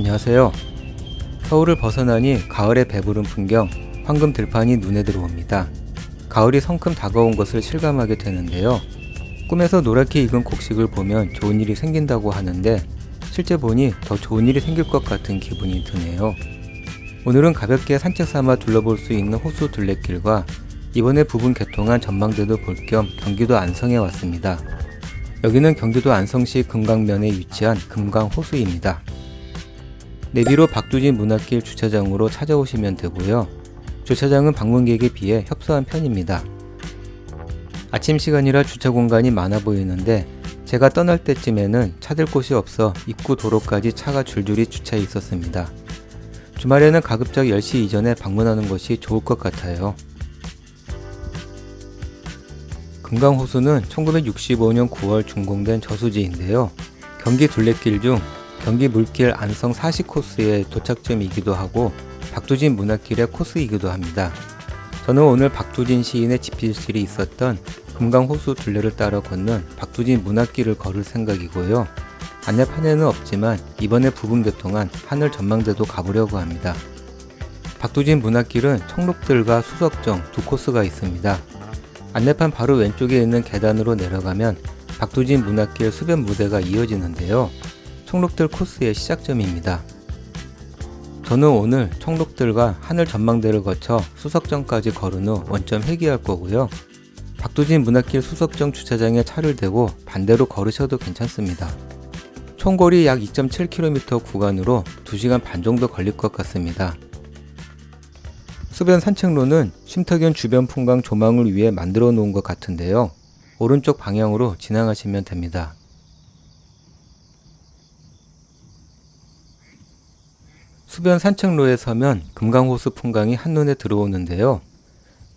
안녕하세요. 서울을 벗어나니 가을의 배부른 풍경, 황금 들판이 눈에 들어옵니다. 가을이 성큼 다가온 것을 실감하게 되는데요. 꿈에서 노랗게 익은 곡식을 보면 좋은 일이 생긴다고 하는데 실제 보니 더 좋은 일이 생길 것 같은 기분이 드네요. 오늘은 가볍게 산책 삼아 둘러볼 수 있는 호수 둘레길과 이번에 부분 개통한 전망대도 볼 겸 경기도 안성에 왔습니다. 여기는 경기도 안성시 금강면에 위치한 금강호수입니다. 내비로 박두진 문학길 주차장으로 찾아오시면 되고요. 주차장은 방문객에 비해 협소한 편입니다. 아침 시간이라 주차 공간이 많아 보이는데 제가 떠날 때쯤에는 찾을 곳이 없어 입구 도로까지 차가 줄줄이 주차해 있었습니다. 주말에는 가급적 10시 이전에 방문하는 것이 좋을 것 같아요. 금강호수는 1965년 9월 준공된 저수지인데요. 경기 둘레길 중 경기 물길 안성 40코스의 도착점이기도 하고 박두진 문화길의 코스이기도 합니다. 저는 오늘 박두진 시인의 집필실이 있었던 금강호수 둘레를 따라 걷는 박두진 문화길을 걸을 생각이고요. 안내판에는 없지만 이번에 부분 개통한 하늘 전망대도 가보려고 합니다. 박두진 문화길은 청록들과 수석정 두 코스가 있습니다. 안내판 바로 왼쪽에 있는 계단으로 내려가면 박두진 문학길 수변 무대가 이어지는데요. 청록들 코스의 시작점입니다. 저는 오늘 청록들과 하늘 전망대를 거쳐 수석정까지 걸은 후 원점 회귀할 거고요. 박두진 문학길 수석정 주차장에 차를 대고 반대로 걸으셔도 괜찮습니다. 총거리 약 2.7km 구간으로 2시간 반 정도 걸릴 것 같습니다. 수변 산책로는 쉼터견 주변 풍광 조망을 위해 만들어 놓은 것 같은데요. 오른쪽 방향으로 지나가시면 됩니다. 수변 산책로에 서면 금강호수 풍광이 한눈에 들어오는데요.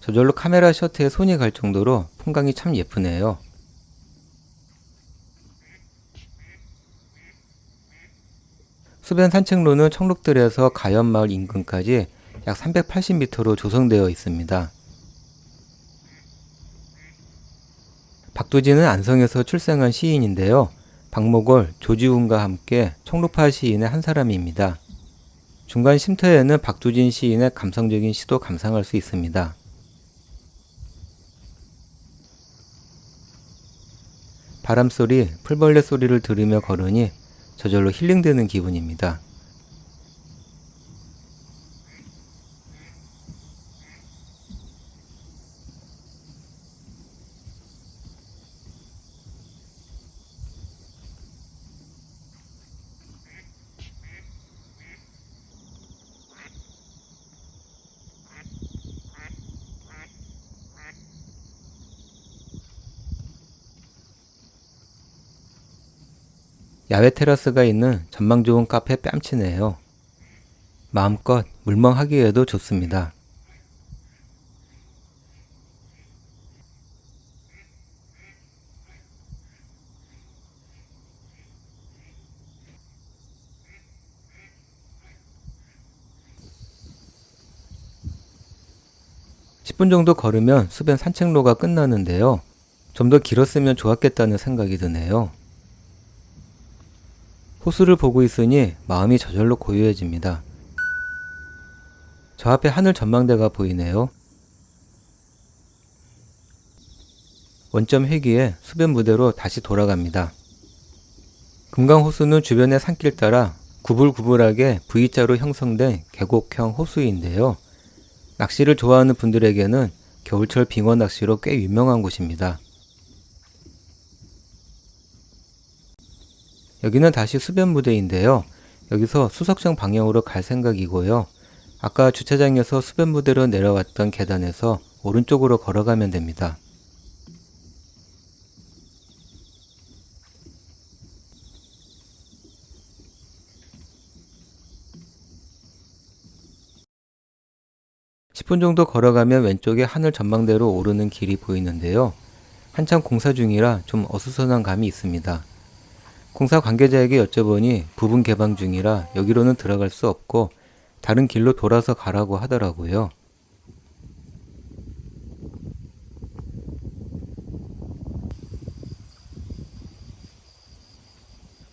저절로 카메라 셔트에 손이 갈 정도로 풍광이 참 예쁘네요. 수변 산책로는 청록들에서 가연마을 인근까지 약 380m로 조성되어 있습니다. 박두진은 안성에서 출생한 시인인데요. 박목월, 조지훈과 함께 청록파 시인의 한 사람입니다. 중간 쉼터에는 박두진 시인의 감성적인 시도 감상할 수 있습니다. 바람소리, 풀벌레 소리를 들으며 걸으니 저절로 힐링되는 기분입니다. ' 야외 테라스가 있는 전망 좋은 카페 뺨치네요. 마음껏 물멍하기에도 좋습니다. (10분) 정도 걸으면 수변 산책로가 끝나는데요. 좀 더 길었으면 좋았겠다는 생각이 드네요. 호수를 보고 있으니 마음이 저절로 고요해집니다. 저 앞에 하늘 전망대가 보이네요. 원점 회귀에 수변 무대로 다시 돌아갑니다. 금강호수는 주변의 산길 따라 구불구불하게 V자로 형성된 계곡형 호수인데요. 낚시를 좋아하는 분들에게는 겨울철 빙어 낚시로 꽤 유명한 곳입니다. 여기는 다시 수변 무대인데요. 여기서 수석정 방향으로 갈 생각이고요. 아까 주차장에서 수변 무대로 내려왔던 계단에서 오른쪽으로 걸어가면 됩니다. (10분) 정도 걸어가면 왼쪽에 하늘 전망대로 오르는 길이 보이는데요. 한참 공사 중이라 좀 어수선한 감이 있습니다. 공사 관계자에게 여쭤보니 부분 개방 중이라 여기로는 들어갈 수 없고 다른 길로 돌아서 가라고 하더라고요.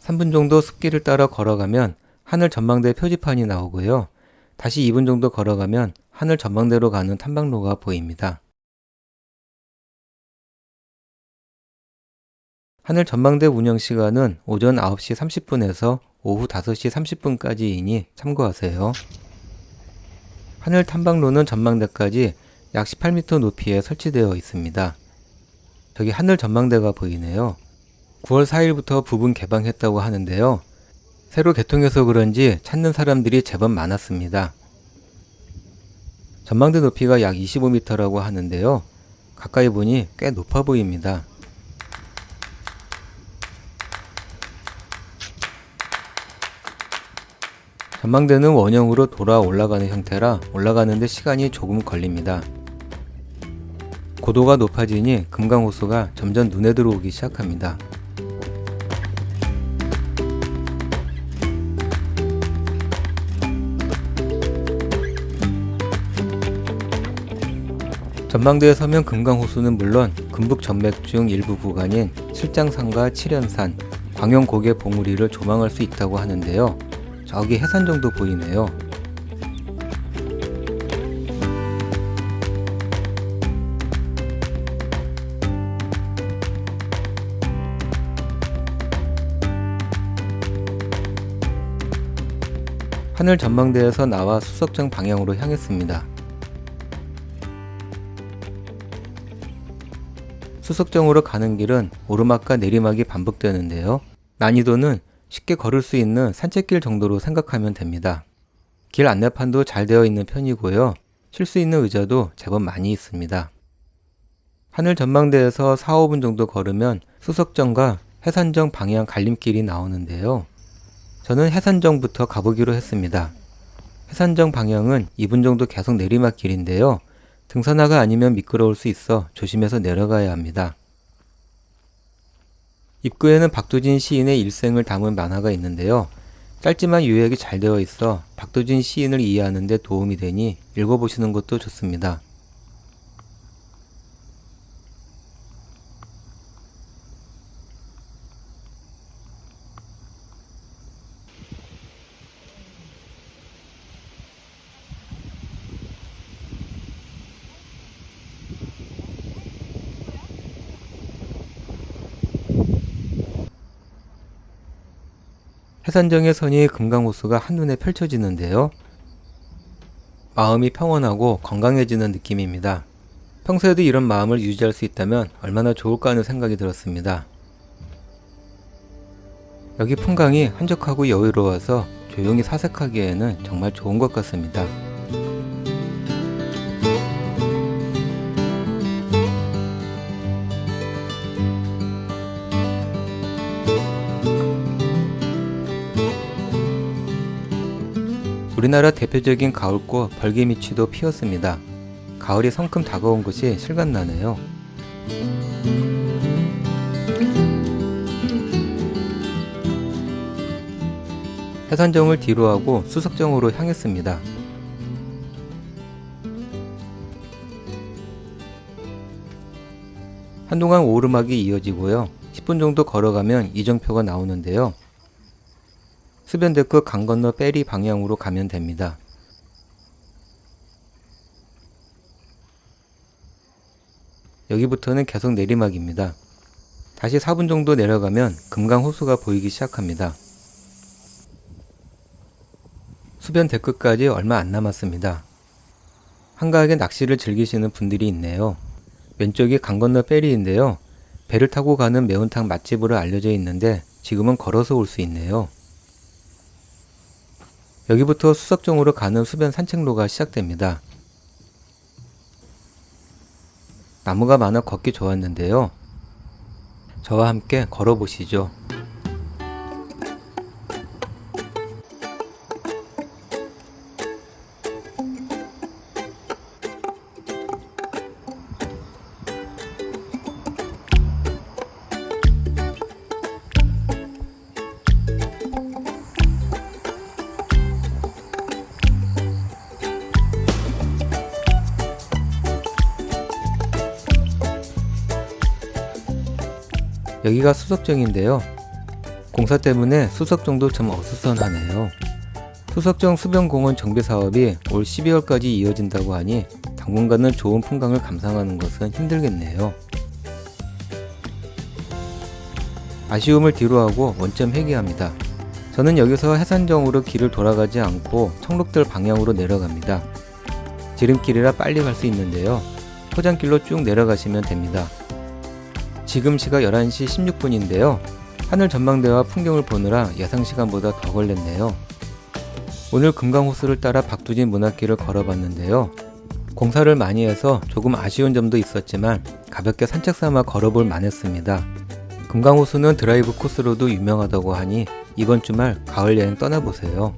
3분 정도 숲길을 따라 걸어가면 하늘 전망대 표지판이 나오고요. 다시 2분 정도 걸어가면 하늘 전망대로 가는 탐방로가 보입니다. 하늘 전망대 운영 시간은 오전 9시 30분에서 오후 5시 30분까지이니 참고하세요. 하늘 탐방로는 전망대까지 약 18m 높이에 설치되어 있습니다. 저기 하늘 전망대가 보이네요. 9월 4일부터 부분 개방했다고 하는데요. 새로 개통해서 그런지 찾는 사람들이 제법 많았습니다. 전망대 높이가 약 25m라고 하는데요. 가까이 보니 꽤 높아 보입니다. 전망대는 원형으로 돌아 올라가는 형태라 올라가는데 시간이 조금 걸립니다. 고도가 높아지니 금강호수가 점점 눈에 들어오기 시작합니다. 전망대에 서면 금강호수는 물론 금북 전맥 중 일부 구간인 실장산과 칠연산, 광영고개 봉우리를 조망할 수 있다고 하는데요. 저기 해산 정도 보이네요. 하늘 전망대에서 나와 수석장 방향으로 향했습니다. 수석정으로 가는 길은 오르막과 내리막이 반복되는데요. 난이도는 쉽게 걸을 수 있는 산책길 정도로 생각하면 됩니다. 길 안내판도 잘 되어 있는 편이고요. 쉴 수 있는 의자도 제법 많이 있습니다. 하늘 전망대에서 4, 5분 정도 걸으면 수석정과 해산정 방향 갈림길이 나오는데요. 저는 해산정부터 가보기로 했습니다. 해산정 방향은 2분 정도 계속 내리막길인데요. 등산화가 아니면 미끄러울 수 있어 조심해서 내려가야 합니다. 입구에는 박도진 시인의 일생을 담은 만화가 있는데요. 짧지만 요약이 잘 되어 있어 박도진 시인을 이해하는 데 도움이 되니 읽어보시는 것도 좋습니다. 해산정의 선이 금강호수가 한눈에 펼쳐지는데요. 마음이 평온하고 건강해지는 느낌입니다. 평소에도 이런 마음을 유지할 수 있다면 얼마나 좋을까 하는 생각이 들었습니다. 여기 풍광이 한적하고 여유로워서 조용히 사색하기에는 정말 좋은 것 같습니다. 우리나라 대표적인 가을꽃 벌개미치도 피었습니다. 가을이 성큼 다가온 것이 실감나네요. 해산정을 뒤로 하고 수석정으로 향했습니다. 한동안 오르막이 이어지고요. 10분 정도 걸어가면 이정표가 나오는데요. 수변데크 강 건너 페리 방향으로 가면 됩니다. 여기부터는 계속 내리막입니다. 다시 4분 정도 내려가면 금강 호수가 보이기 시작합니다. 수변 데크까지 얼마 안 남았습니다. 한가하게 낚시를 즐기시는 분들이 있네요. 왼쪽이 강 건너 페리인데요. 배를 타고 가는 매운탕 맛집으로 알려져 있는데 지금은 걸어서 올 수 있네요. 여기부터 수석정으로 가는 수변 산책로가 시작됩니다. 나무가 많아 걷기 좋았는데요. 저와 함께 걸어보시죠. 여기가 수석정인데요. 공사 때문에 수석정도 좀 어수선하네요. 수석정 수변공원 정비 사업이 올 12월까지 이어진다고 하니 당분간은 좋은 풍광을 감상하는 것은 힘들겠네요. 아쉬움을 뒤로하고 원점 회귀합니다. 저는 여기서 해산정으로 길을 돌아가지 않고 청록들 방향으로 내려갑니다. 지름길이라 빨리 갈 수 있는데요. 포장길로 쭉 내려가시면 됩니다. 지금 시각 11시 16분인데요. 하늘 전망대와 풍경을 보느라 예상 시간보다 더 걸렸네요. 오늘 금강호수를 따라 박두진 문학길을 걸어봤는데요. 공사를 많이 해서 조금 아쉬운 점도 있었지만 가볍게 산책 삼아 걸어볼 만했습니다. 금강호수는 드라이브 코스로도 유명하다고 하니 이번 주말 가을 여행 떠나보세요.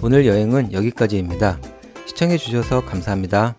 오늘 여행은 여기까지입니다. 시청해주셔서 감사합니다.